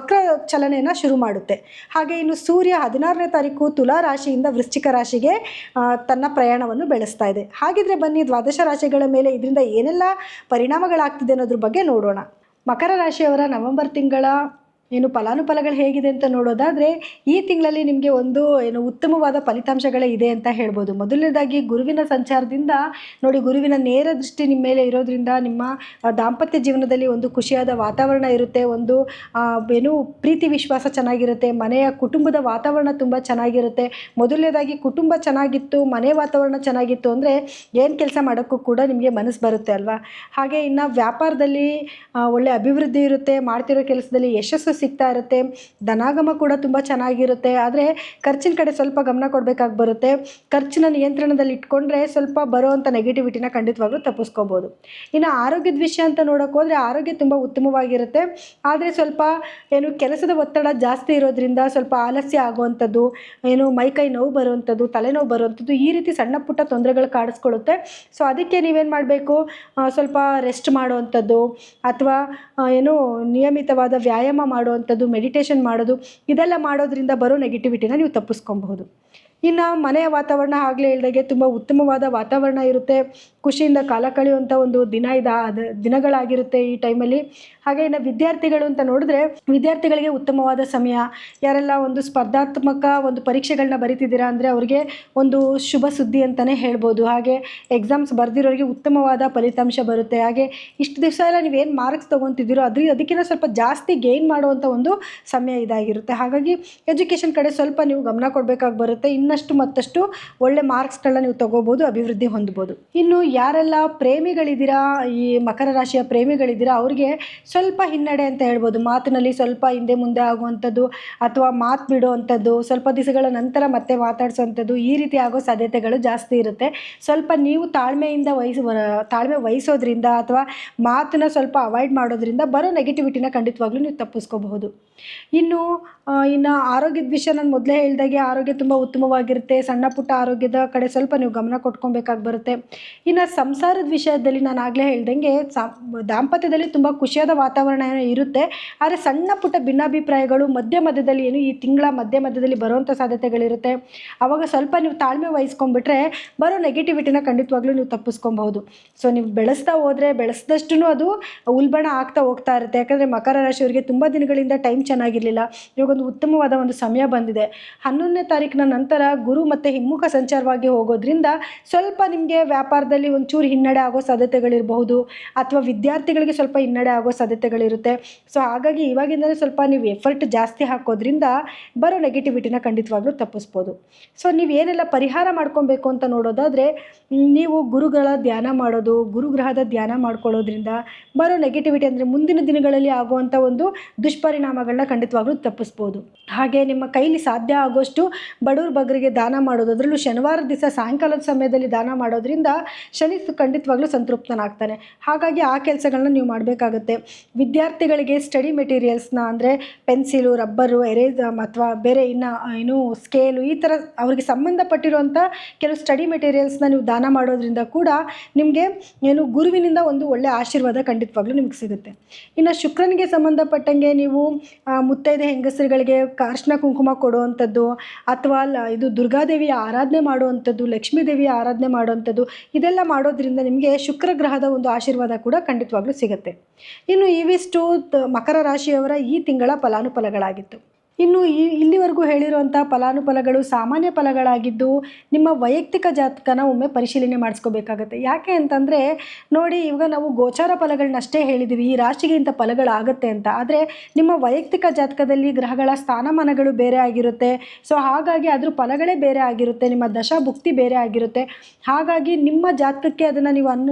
ವಕ್ರ ಚಲನೆಯನ್ನು ಶುರು ಮಾಡುತ್ತೆ. ಹಾಗೆ ಇನ್ನು ಸೂರ್ಯ ಹದಿನಾರನೇ ತಾರೀಕು ತುಲಾ ರಾಶಿಯಿಂದ ವೃಶ್ಚಿಕ ರಾಶಿಗೆ ತನ್ನ ಪ್ರಯಾಣವನ್ನು ಬೆಳೆಸ್ತಾ ಇದೆ. ಹಾಗಿದ್ರೆ ಬನ್ನಿ ದ್ವಾದಶ ರಾಶಿಗಳ ಮೇಲೆ ಇದರಿಂದ ಏನೆಲ್ಲ ಪರಿಣಾಮಗಳಾಗ್ತಿದೆ ಅನ್ನೋದ್ರ ಬಗ್ಗೆ ನೋಡೋಣ. ಮಕರ ರಾಶಿಯವರ ನವೆಂಬರ್ ತಿಂಗಳ ಏನು ಫಲಾನುಫಲಗಳು ಹೇಗಿದೆ ಅಂತ ನೋಡೋದಾದರೆ, ಈ ತಿಂಗಳಲ್ಲಿ ನಿಮಗೆ ಒಂದು ಏನು ಉತ್ತಮವಾದ ಫಲಿತಾಂಶಗಳೇ ಇದೆ ಅಂತ ಹೇಳ್ಬೋದು. ಮೊದಲನೇದಾಗಿ ಗುರುವಿನ ಸಂಚಾರದಿಂದ ನೋಡಿ, ಗುರುವಿನ ನೇರ ದೃಷ್ಟಿ ನಿಮ್ಮ ಮೇಲೆ ಇರೋದ್ರಿಂದ ನಿಮ್ಮ ದಾಂಪತ್ಯ ಜೀವನದಲ್ಲಿ ಒಂದು ಖುಷಿಯಾದ ವಾತಾವರಣ ಇರುತ್ತೆ. ಒಂದು ಏನು ಪ್ರೀತಿ ವಿಶ್ವಾಸ ಚೆನ್ನಾಗಿರುತ್ತೆ. ಮನೆಯ ಕುಟುಂಬದ ವಾತಾವರಣ ತುಂಬ ಚೆನ್ನಾಗಿರುತ್ತೆ. ಮೊದಲನೇದಾಗಿ ಕುಟುಂಬ ಚೆನ್ನಾಗಿತ್ತು, ಮನೆ ವಾತಾವರಣ ಚೆನ್ನಾಗಿತ್ತು ಅಂದರೆ ಏನು ಕೆಲಸ ಮಾಡೋಕ್ಕೂ ಕೂಡ ನಿಮಗೆ ಮನಸ್ಸು ಬರುತ್ತೆ ಅಲ್ವಾ? ಹಾಗೆ ಇನ್ನು ವ್ಯಾಪಾರದಲ್ಲಿ ಒಳ್ಳೆ ಅಭಿವೃದ್ಧಿ ಇರುತ್ತೆ. ಮಾಡ್ತಿರೋ ಕೆಲಸದಲ್ಲಿ ಯಶಸ್ಸು ಸಿಗ್ತಾ ಇರುತ್ತೆ. ಧನಾಗಮ ಕೂಡ ತುಂಬ ಚೆನ್ನಾಗಿರುತ್ತೆ. ಆದರೆ ಖರ್ಚಿನ ಕಡೆ ಸ್ವಲ್ಪ ಗಮನ ಕೊಡಬೇಕಾಗಿ ಬರುತ್ತೆ. ಖರ್ಚಿನ ನಿಯಂತ್ರಣದಲ್ಲಿ ಇಟ್ಕೊಂಡ್ರೆ ಸ್ವಲ್ಪ ಬರೋವಂಥ ನೆಗೆಟಿವಿಟಿನ ಖಂಡಿತವಾಗ್ಲೂ ತಪ್ಪಿಸ್ಕೋಬೋದು. ಇನ್ನು ಆರೋಗ್ಯದ ವಿಷಯ ಅಂತ ನೋಡೋಕೆ ಹೋದರೆ ಆರೋಗ್ಯ ತುಂಬ ಉತ್ತಮವಾಗಿರುತ್ತೆ. ಆದರೆ ಸ್ವಲ್ಪ ಏನು ಕೆಲಸದ ಒತ್ತಡ ಜಾಸ್ತಿ ಇರೋದ್ರಿಂದ ಸ್ವಲ್ಪ ಆಲಸ್ಯ ಆಗುವಂಥದ್ದು, ಏನು ಮೈಕೈ ನೋವು ಬರುವಂಥದ್ದು, ತಲೆನೋವು ಬರುವಂಥದ್ದು ಈ ರೀತಿ ಸಣ್ಣ ಪುಟ್ಟ ತೊಂದರೆಗಳು ಕಾಡಿಸ್ಕೊಳ್ಳುತ್ತೆ. ಸೊ ಅದಕ್ಕೆ ನೀವೇನು ಮಾಡಬೇಕು? ಸ್ವಲ್ಪ ರೆಸ್ಟ್ ಮಾಡುವಂಥದ್ದು ಅಥವಾ ಏನು ನಿಯಮಿತವಾದ ವ್ಯಾಯಾಮ ಮಾಡುವಂಥದ್ದು. ಮೆಡಿಟೇಷನ್ ಮಾಡೋದು ಇದೆಲ್ಲ ಮಾಡೋದ್ರಿಂದ ಬರೋ ನೆಗೆಟಿವಿಟಿನ ನೀವು ತಪ್ಪಿಸ್ಕೊಬಹುದು. ಇನ್ನು ಮನೆಯ ವಾತಾವರಣ ಆಗಲೇ ಹೇಳ್ದಾಗೆ ತುಂಬ ಉತ್ತಮವಾದ ವಾತಾವರಣ ಇರುತ್ತೆ. ಖುಷಿಯಿಂದ ಕಾಲ ಕಳೆಯುವಂಥ ಒಂದು ದಿನ ಇದ ದಿನಗಳಾಗಿರುತ್ತೆ ಈ ಟೈಮಲ್ಲಿ ಹಾಗೆ ಇನ್ನು ವಿದ್ಯಾರ್ಥಿಗಳು ಅಂತ ನೋಡಿದ್ರೆ ವಿದ್ಯಾರ್ಥಿಗಳಿಗೆ ಉತ್ತಮವಾದ ಸಮಯ. ಯಾರೆಲ್ಲ ಒಂದು ಸ್ಪರ್ಧಾತ್ಮಕ ಒಂದು ಪರೀಕ್ಷೆಗಳನ್ನ ಬರಿತಿದ್ದೀರಾ ಅಂದರೆ ಅವರಿಗೆ ಒಂದು ಶುಭ ಸುದ್ದಿ ಅಂತಲೇ ಹೇಳ್ಬೋದು. ಹಾಗೆ ಎಕ್ಸಾಮ್ಸ್ ಬರೆದಿರೋರಿಗೆ ಉತ್ತಮವಾದ ಫಲಿತಾಂಶ ಬರುತ್ತೆ. ಹಾಗೆ ಇಷ್ಟು ದಿವಸ ಎಲ್ಲ ನೀವೇನು ಮಾರ್ಕ್ಸ್ ತೊಗೊತಿದ್ದೀರೋ ಅದ್ರ ಅದಕ್ಕಿಂತ ಸ್ವಲ್ಪ ಜಾಸ್ತಿ ಗೇನ್ ಮಾಡುವಂಥ ಒಂದು ಸಮಯ ಇದಾಗಿರುತ್ತೆ. ಹಾಗಾಗಿ ಎಜುಕೇಷನ್ ಕಡೆ ಸ್ವಲ್ಪ ನೀವು ಗಮನ ಕೊಡಬೇಕಾಗಿ ಬರುತ್ತೆ. ಇನ್ನಷ್ಟು ಮತ್ತಷ್ಟು ಒಳ್ಳೆ ಮಾರ್ಕ್ಸ್ಗಳನ್ನ ನೀವು ತಗೋಬೋದು, ಅಭಿವೃದ್ಧಿ ಹೊಂದ್ಬೋದು. ಇನ್ನು ಯಾರೆಲ್ಲ ಪ್ರೇಮಿಗಳಿದ್ದೀರಾ, ಈ ಮಕರ ರಾಶಿಯ ಪ್ರೇಮಿಗಳಿದ್ದೀರಾ, ಅವ್ರಿಗೆ ಸ್ವಲ್ಪ ಹಿನ್ನಡೆ ಅಂತ ಹೇಳ್ಬೋದು. ಮಾತಿನಲ್ಲಿ ಸ್ವಲ್ಪ ಹಿಂದೆ ಮುಂದೆ ಆಗುವಂಥದ್ದು ಅಥವಾ ಮಾತು ಬಿಡುವಂಥದ್ದು, ಸ್ವಲ್ಪ ದಿವಸಗಳ ನಂತರ ಮತ್ತೆ ಮಾತಾಡಿಸುವಂಥದ್ದು ಈ ರೀತಿ ಆಗೋ ಸಾಧ್ಯತೆಗಳು ಜಾಸ್ತಿ ಇರುತ್ತೆ. ಸ್ವಲ್ಪ ನೀವು ತಾಳ್ಮೆಯಿಂದ ವಹಿಸ ತಾಳ್ಮೆ ವಹಿಸೋದ್ರಿಂದ ಅಥವಾ ಮಾತನ್ನ ಸ್ವಲ್ಪ ಅವಾಯ್ಡ್ ಮಾಡೋದ್ರಿಂದ ಬರೋ ನೆಗೆಟಿವಿಟಿನ ಖಂಡಿತವಾಗ್ಲೂ ನೀವು ತಪ್ಪಿಸ್ಕೋಬಹುದು. ಇನ್ನು ಇನ್ನು ಆರೋಗ್ಯದ ವಿಷಯ ನಾನು ಮೊದಲೇ ಹೇಳ್ದಾಗೆ ಆರೋಗ್ಯ ತುಂಬ ಉತ್ತಮವಾಗಿರುತ್ತೆ. ಸಣ್ಣ ಪುಟ್ಟ ಆರೋಗ್ಯದ ಕಡೆ ಸ್ವಲ್ಪ ನೀವು ಗಮನ ಕೊಟ್ಕೊಬೇಕಾಗಿ ಬರುತ್ತೆ. ಇನ್ನು ಸಂಸಾರದ ವಿಷಯದಲ್ಲಿ ನಾನು ಆಗಲೇ ಹೇಳ್ದಂಗೆ ದಾಂಪತ್ಯದಲ್ಲಿ ತುಂಬ ಖುಷಿಯಾದ ವಾತಾವರಣ ಏನೋ ಇರುತ್ತೆ. ಆದರೆ ಸಣ್ಣ ಪುಟ್ಟ ಭಿನ್ನಾಭಿಪ್ರಾಯಗಳು ಮಧ್ಯ ಮಧ್ಯದಲ್ಲಿ ಏನು ಈ ತಿಂಗಳ ಮಧ್ಯ ಮಧ್ಯದಲ್ಲಿ ಬರುವಂಥ ಸಾಧ್ಯತೆಗಳಿರುತ್ತೆ. ಆವಾಗ ಸ್ವಲ್ಪ ನೀವು ತಾಳ್ಮೆ ವಹಿಸ್ಕೊಂಬಿಟ್ರೆ ಬರೋ ನೆಗೆಟಿವಿಟಿನ ಖಂಡಿತವಾಗ್ಲೂ ನೀವು ತಪ್ಪಿಸ್ಕೊಬಹುದು. ಸೊ ನೀವು ಬೆಳೆಸ್ತಾ ಹೋದರೆ ಬೆಳೆಸಿದಷ್ಟು ಅದು ಉಲ್ಬಣ ಆಗ್ತಾ ಹೋಗ್ತಾ ಇರುತ್ತೆ. ಯಾಕಂದರೆ ಮಕರ ರಾಶಿಯವರಿಗೆ ತುಂಬ ದಿನಗಳಿಂದ ಟೈಮ್ ಚೆನ್ನಾಗಿರಲಿಲ್ಲ. ಇವಾಗ ಒಂದು ಉತ್ತಮವಾದ ಒಂದು ಸಮಯ ಬಂದಿದೆ. ಹನ್ನೊಂದನೇ ತಾರೀಕಿನ ನಂತರ ಗುರು ಮತ್ತು ಹಿಮ್ಮುಖ ಸಂಚಾರವಾಗಿ ಹೋಗೋದ್ರಿಂದ ಸ್ವಲ್ಪ ನಿಮಗೆ ವ್ಯಾಪಾರದಲ್ಲಿ ಒಂಚೂರು ಹಿನ್ನಡೆ ಆಗೋ ಸಾಧ್ಯತೆಗಳಿರಬಹುದು ಅಥವಾ ವಿದ್ಯಾರ್ಥಿಗಳಿಗೆ ಸ್ವಲ್ಪ ಹಿನ್ನಡೆ ಆಗೋ ಸಾಧ್ಯತೆಗಳಿರುತ್ತೆ. ಸೊ ಹಾಗಾಗಿ ಇವಾಗಿಂದಲೇ ಸ್ವಲ್ಪ ನೀವು ಎಫರ್ಟ್ ಜಾಸ್ತಿ ಹಾಕೋದ್ರಿಂದ ಬರೋ ನೆಗೆಟಿವಿಟಿನ ಖಂಡಿತವಾಗ್ಲೂ ತಪ್ಪಿಸ್ಬೋದು. ಸೊ ನೀವು ಏನೆಲ್ಲ ಪರಿಹಾರ ಮಾಡ್ಕೊಬೇಕು ಅಂತ ನೋಡೋದಾದರೆ, ನೀವು ಗುರುಗಳ ಧ್ಯಾನ ಮಾಡೋದು, ಗುರುಗ್ರಹದ ಧ್ಯಾನ ಮಾಡ್ಕೊಳ್ಳೋದ್ರಿಂದ ಬರೋ ನೆಗೆಟಿವಿಟಿ ಅಂದರೆ ಮುಂದಿನ ದಿನಗಳಲ್ಲಿ ಆಗುವಂಥ ಒಂದು ದುಷ್ಪರಿಣಾಮಗಳನ್ನ ಸಮಸ್ಯೆಗಳನ್ನ ಖಂಡಿತವಾಗ್ಲೂ ತಪ್ಪಿಸ್ಬೋದು. ಹಾಗೆ ನಿಮ್ಮ ಕೈಲಿ ಸಾಧ್ಯ ಆಗೋಷ್ಟು ಬಡವ್ರ ಬಗ್ಗರಿಗೆ ದಾನ ಮಾಡೋದು, ಅದರಲ್ಲೂ ಶನಿವಾರ ದಿವಸ ಸಾಯಂಕಾಲದ ಸಮಯದಲ್ಲಿ ದಾನ ಮಾಡೋದ್ರಿಂದ ಶನಿ ಖಂಡಿತವಾಗ್ಲೂ ಸಂತೃಪ್ತನಾಗ್ತಾನೆ. ಹಾಗಾಗಿ ಆ ಕೆಲಸಗಳನ್ನ ನೀವು ಮಾಡಬೇಕಾಗುತ್ತೆ. ವಿದ್ಯಾರ್ಥಿಗಳಿಗೆ ಸ್ಟಡಿ ಮೆಟೀರಿಯಲ್ಸ್ನ ಅಂದರೆ ಪೆನ್ಸಿಲು, ರಬ್ಬರು, ಎರೇಸ್ ಅಥವಾ ಬೇರೆ ಇನ್ನು, ಏನು ಸ್ಕೇಲು ಈ ಥರ ಅವರಿಗೆ ಸಂಬಂಧಪಟ್ಟಿರುವಂಥ ಕೆಲವು ಸ್ಟಡಿ ಮೆಟೀರಿಯಲ್ಸ್ನ ನೀವು ದಾನ ಮಾಡೋದ್ರಿಂದ ಕೂಡ ನಿಮಗೆ ಏನು ಗುರುವಿನಿಂದ ಒಂದು ಒಳ್ಳೆಯ ಆಶೀರ್ವಾದ ಖಂಡಿತವಾಗ್ಲೂ ನಿಮಗೆ ಸಿಗುತ್ತೆ. ಇನ್ನು ಶುಕ್ರನಿಗೆ ಸಂಬಂಧಪಟ್ಟಂಗೆ ನೀವು ಮುತ್ತೈದೆ ಹೆಂಗಸರುಗಳಿಗೆ ಅರ್ಶಿನ ಕುಂಕುಮ ಕೊಡುವಂಥದ್ದು ಅಥವಾ ಲ, ಇದು ದುರ್ಗಾದೇವಿಯ ಆರಾಧನೆ ಮಾಡುವಂಥದ್ದು ಲಕ್ಷ್ಮೀ ದೇವಿಯ ಆರಾಧನೆ ಮಾಡುವಂಥದ್ದು, ಇದೆಲ್ಲ ಮಾಡೋದ್ರಿಂದ ನಿಮಗೆ ಶುಕ್ರ ಗ್ರಹದ ಒಂದು ಆಶೀರ್ವಾದ ಕೂಡ ಖಂಡಿತವಾಗ್ಲೂ ಸಿಗುತ್ತೆ. ಇನ್ನು ಇವಿಷ್ಟು ಮಕರ ರಾಶಿಯವರ ಈ ತಿಂಗಳ ಫಲಾನುಫಲಗಳಾಗಿತ್ತು. ಇನ್ನು ಈ ಇಲ್ಲಿವರೆಗೂ ಹೇಳಿರುವಂಥ ಫಲಾನುಫಲಗಳು ಸಾಮಾನ್ಯ ಫಲಗಳಾಗಿದ್ದು ನಿಮ್ಮ ವೈಯಕ್ತಿಕ ಜಾತಕನ ಒಮ್ಮೆ ಪರಿಶೀಲನೆ ಮಾಡಿಸ್ಕೋಬೇಕಾಗತ್ತೆ. ಯಾಕೆ ಅಂತಂದರೆ ನೋಡಿ, ಇವಾಗ ನಾವು ಗೋಚಾರ ಫಲಗಳನ್ನಷ್ಟೇ ಹೇಳಿದ್ದೀವಿ ಈ ರಾಶಿಗೆ ಇಂಥ ಫಲಗಳಾಗತ್ತೆ ಅಂತ. ಆದರೆ ನಿಮ್ಮ ವೈಯಕ್ತಿಕ ಜಾತಕದಲ್ಲಿ ಗ್ರಹಗಳ ಸ್ಥಾನಮಾನಗಳು ಬೇರೆ ಆಗಿರುತ್ತೆ. ಸೊ ಹಾಗಾಗಿ ಅದ್ರ ಫಲಗಳೇ ಬೇರೆ ಆಗಿರುತ್ತೆ, ನಿಮ್ಮ ದಶಾ ಭುಕ್ತಿ ಬೇರೆ ಆಗಿರುತ್ತೆ. ಹಾಗಾಗಿ ನಿಮ್ಮ ಜಾತಕಕ್ಕೆ ಅದನ್ನು ನೀವು ಅನ್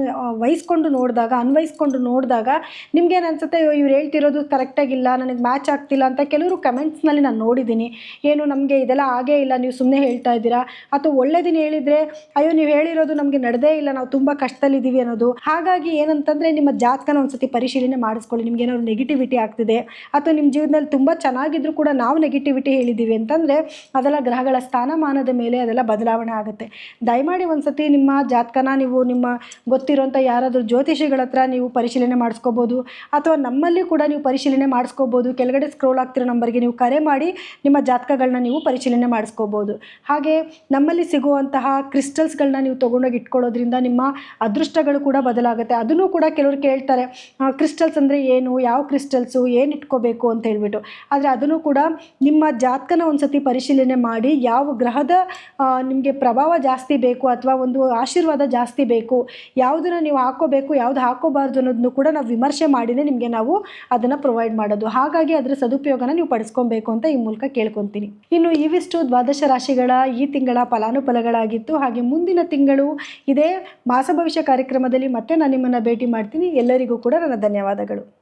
ವಹಿಸ್ಕೊಂಡು ನೋಡಿದಾಗ ಅನ್ವಯಿಸ್ಕೊಂಡು ನೋಡಿದಾಗ ನಿಮ್ಗೇನು ಅನ್ಸುತ್ತೆ ಇವ್ರು ಹೇಳ್ತಿರೋದು ಕರೆಕ್ಟಾಗಿಲ್ಲ ನನಗೆ ಮ್ಯಾಚ್ ಆಗ್ತಿಲ್ಲ ಅಂತ ಕೆಲವರು ಕಮೆಂಟ್ಸ್ನಲ್ಲಿ ನಾನು ನೋಡಿದ್ದೀನಿ. ಏನು ನಮಗೆ ಇದೆಲ್ಲ ಆಗೇ ಇಲ್ಲ, ನೀವು ಸುಮ್ಮನೆ ಹೇಳ್ತಾ ಇದ್ದೀರಾ? ಅಥವಾ ಒಳ್ಳೆದಿನ ಹೇಳಿದರೆ, ಅಯ್ಯೋ, ನೀವು ಹೇಳಿರೋದು ನಮಗೆ ನಡೆದೇ ಇಲ್ಲ, ನಾವು ತುಂಬ ಕಷ್ಟದಲ್ಲಿದ್ದೀವಿ ಅನ್ನೋದು. ಹಾಗಾಗಿ ಏನಂತಂದರೆ, ನಿಮ್ಮ ಜಾತಕನ ಒಂದ್ಸತಿ ಪರಿಶೀಲನೆ ಮಾಡಿಸ್ಕೊಳ್ಳಿ. ನಿಮ್ಗೆ ಏನಾದ್ರು ನೆಗೆಟಿವಿಟಿ ಆಗ್ತಿದೆ, ಅಥವಾ ನಿಮ್ಮ ಜೀವನದಲ್ಲಿ ತುಂಬ ಚೆನ್ನಾಗಿದ್ರು ಕೂಡ ನಾವು ನೆಗೆಟಿವಿಟಿ ಹೇಳಿದ್ದೀವಿ ಅಂತಂದರೆ, ಅದೆಲ್ಲ ಗ್ರಹಗಳ ಸ್ಥಾನಮಾನದ ಮೇಲೆ ಅದೆಲ್ಲ ಬದಲಾವಣೆ ಆಗುತ್ತೆ. ದಯಮಾಡಿ ಒಂದ್ಸತಿ ನಿಮ್ಮ ಜಾತಕನ ನೀವು, ನಿಮ್ಮ ಗೊತ್ತಿರುವಂಥ ಯಾರಾದರೂ ಜ್ಯೋತಿಷಿಗಳ ಹತ್ರ ನೀವು ಪರಿಶೀಲನೆ ಮಾಡಿಸ್ಕೋಬೋದು, ಅಥವಾ ನಮ್ಮಲ್ಲಿ ಕೂಡ ನೀವು ಪರಿಶೀಲನೆ ಮಾಡಿಸ್ಕೋಬೋದು. ಕೆಳಗಡೆ ಸ್ಕ್ರೋಲ್ ಆಗ್ತಿರೋ ನಂಬರ್ಗೆ ನೀವು ಕರೆ ಮಾಡಿ ನಿಮ್ಮ ಜಾತಕಗಳನ್ನ ನೀವು ಪರಿಶೀಲನೆ ಮಾಡಿಸ್ಕೋಬೋದು. ಹಾಗೆ ನಮ್ಮಲ್ಲಿ ಸಿಗುವಂತಹ ಕ್ರಿಸ್ಟಲ್ಸ್ಗಳನ್ನ ನೀವು ತೊಗೊಂಡೋಗಿ ಇಟ್ಕೊಳ್ಳೋದ್ರಿಂದ ನಿಮ್ಮ ಅದೃಷ್ಟಗಳು ಕೂಡ ಬದಲಾಗುತ್ತೆ. ಅದನ್ನು ಕೂಡ ಕೆಲವರು ಕೇಳ್ತಾರೆ ಕ್ರಿಸ್ಟಲ್ಸ್ ಅಂದರೆ ಏನು, ಯಾವ ಕ್ರಿಸ್ಟಲ್ಸು, ಏನು ಇಟ್ಕೋಬೇಕು ಅಂತ ಹೇಳ್ಬಿಟ್ಟು. ಆದರೆ ಅದನ್ನು ಕೂಡ ನಿಮ್ಮ ಜಾತಕನ ಒಂದ್ಸತಿ ಪರಿಶೀಲನೆ ಮಾಡಿ, ಯಾವ ಗ್ರಹದ ನಿಮಗೆ ಪ್ರಭಾವ ಜಾಸ್ತಿ ಬೇಕು ಅಥವಾ ಒಂದು ಆಶೀರ್ವಾದ ಜಾಸ್ತಿ ಬೇಕು, ಯಾವುದನ್ನು ನೀವು ಹಾಕೋಬೇಕು ಯಾವುದು ಹಾಕೋಬಾರ್ದು ಅನ್ನೋದನ್ನು ಕೂಡ ನಾವು ವಿಮರ್ಶೆ ಮಾಡಿನೇ ನಿಮಗೆ ನಾವು ಅದನ್ನು ಪ್ರೊವೈಡ್ ಮಾಡೋದು. ಹಾಗಾಗಿ ಅದರ ಸದುಪಯೋಗನ ನೀವು ಪಡಿಸ್ಕೊಬೇಕು. ಅಂತ ಈ ಮೂಲಕ ಕೇಳ್ಕೊತೀನಿ. ಇನ್ನು ಇವಿಷ್ಟು ದ್ವಾದಶ ರಾಶಿಗಳ ಈ ತಿಂಗಳ ಫಲಾನುಫಲಗಳಾಗಿತ್ತು. ಹಾಗೆ ಮುಂದಿನ ತಿಂಗಳು ಇದೇ ಮಾಸ ಭವಿಷ್ಯ ಕಾರ್ಯಕ್ರಮದಲ್ಲಿ ಮತ್ತೆ ನಾನು ನಿಮ್ಮನ್ನು ಭೇಟಿ ಮಾಡ್ತೀನಿ. ಎಲ್ಲರಿಗೂ ಕೂಡ ನನ್ನ ಧನ್ಯವಾದಗಳು.